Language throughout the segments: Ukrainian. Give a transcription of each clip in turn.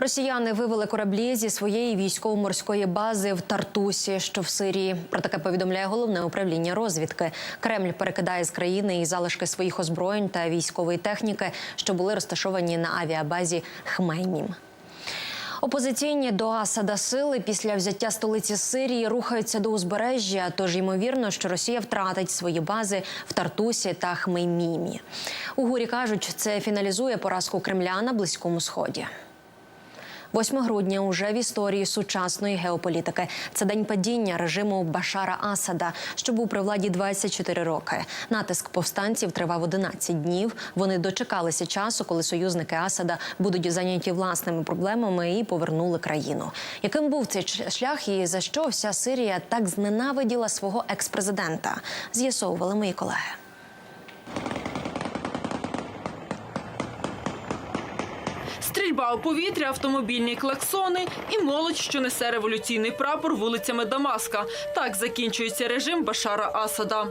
Росіяни вивели кораблі зі своєї військово-морської бази в Тартусі, що в Сирії. Про таке повідомляє головне управління розвідки. Кремль перекидає з країни і залишки своїх озброєнь та військової техніки, що були розташовані на авіабазі Хмеймім. Опозиційні до Асада сили після взяття столиці Сирії рухаються до узбережжя. Тож ймовірно, що Росія втратить свої бази в Тартусі та Хмеймімі. У гурі кажуть, це фіналізує поразку Кремля на близькому сході. 8 грудня уже в історії сучасної геополітики. Це день падіння режиму Башара Асада, що був при владі 24 роки. Натиск повстанців тривав 11 днів. Вони дочекалися часу, коли союзники Асада будуть зайняті власними проблемами і повернули країну. Яким був цей шлях і за що вся Сирія так зненавиділа свого експрезидента? З'ясовували мої колеги. Стрільба у повітря, автомобільні клаксони і молодь, що несе революційний прапор вулицями Дамаска. Так закінчується режим Башара Асада.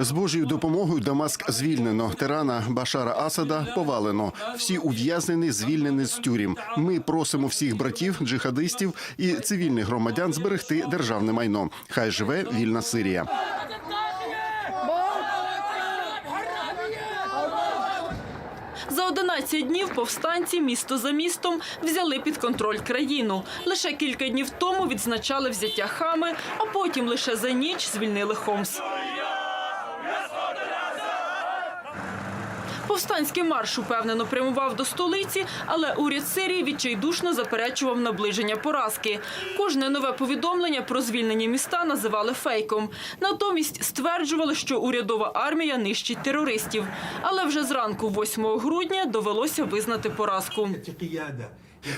З Божою допомогою Дамаск звільнено. Тирана Башара Асада повалено. Всі ув'язнені звільнені з тюрім. Ми просимо всіх братів, джихадистів і цивільних громадян зберегти державне майно. Хай живе вільна Сирія. За 11 днів повстанці місто за містом взяли під контроль країну. Лише кілька днів тому відзначали взяття хами, а потім лише за ніч звільнили Хомс. Повстанський марш упевнено прямував до столиці, але уряд Сирії відчайдушно заперечував наближення поразки. Кожне нове повідомлення про звільнені міста називали фейком. Натомість стверджували, що урядова армія нищить терористів. Але вже зранку, 8 грудня, довелося визнати поразку.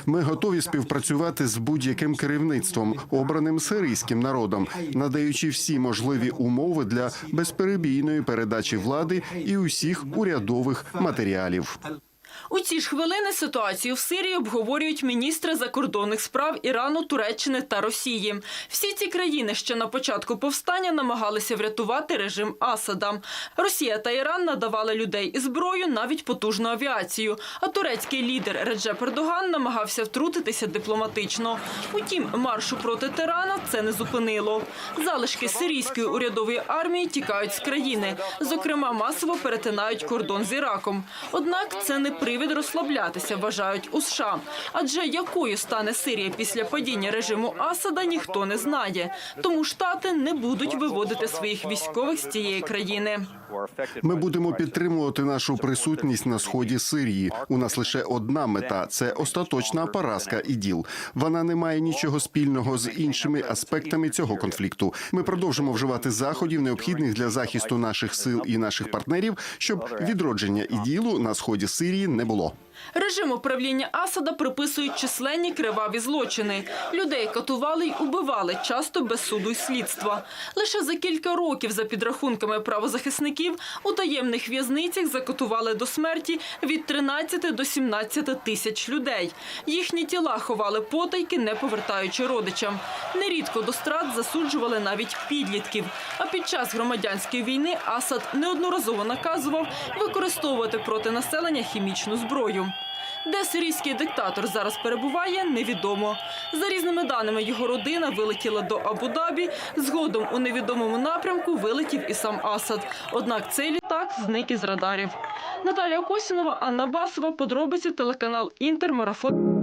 Ми готові співпрацювати з будь-яким керівництвом, обраним сирійським народом, надаючи всі можливі умови для безперебійної передачі влади і усіх урядових матеріалів. У ці ж хвилини ситуацію в Сирії обговорюють міністри закордонних справ Ірану, Туреччини та Росії. Всі ці країни ще на початку повстання намагалися врятувати режим Асада. Росія та Іран надавали людей і зброю, навіть потужну авіацію. А турецький лідер Реджеп Ердоган намагався втрутитися дипломатично. Утім, маршу проти тирана це не зупинило. Залишки сирійської урядової армії тікають з країни. Зокрема, масово перетинають кордон з Іраком. Однак це не привід розслаблятися, вважають у США. Адже якою стане Сирія після падіння режиму Асада, ніхто не знає. Тому штати не будуть виводити своїх військових з цієї країни. Ми будемо підтримувати нашу присутність на сході Сирії. У нас лише одна мета це остаточна поразка іділ. Вона не має нічого спільного з іншими аспектами цього конфлікту. Ми продовжимо вживати заходів, необхідних для захисту наших сил і наших партнерів, щоб відродження іділу на сході Сирії не було. Режим управління Асада приписують численні криваві злочини. Людей катували й убивали, часто без суду й слідства. Лише за кілька років, за підрахунками правозахисників, у таємних в'язницях закатували до смерті від 13 до 17 тисяч людей. Їхні тіла ховали потайки, не повертаючи родичам. Нерідко до страт засуджували навіть підлітків. А під час громадянської війни Асад неодноразово наказував використовувати проти населення хімічну зброю. Де сирійський диктатор зараз перебуває, невідомо. За різними даними, його родина вилетіла до Абу-Дабі. Згодом у невідомому напрямку вилетів і сам Асад. Однак цей літак зник із радарів. Наталія Косінова, Анна Басова, подробиці телеканал Інтер, Марафон.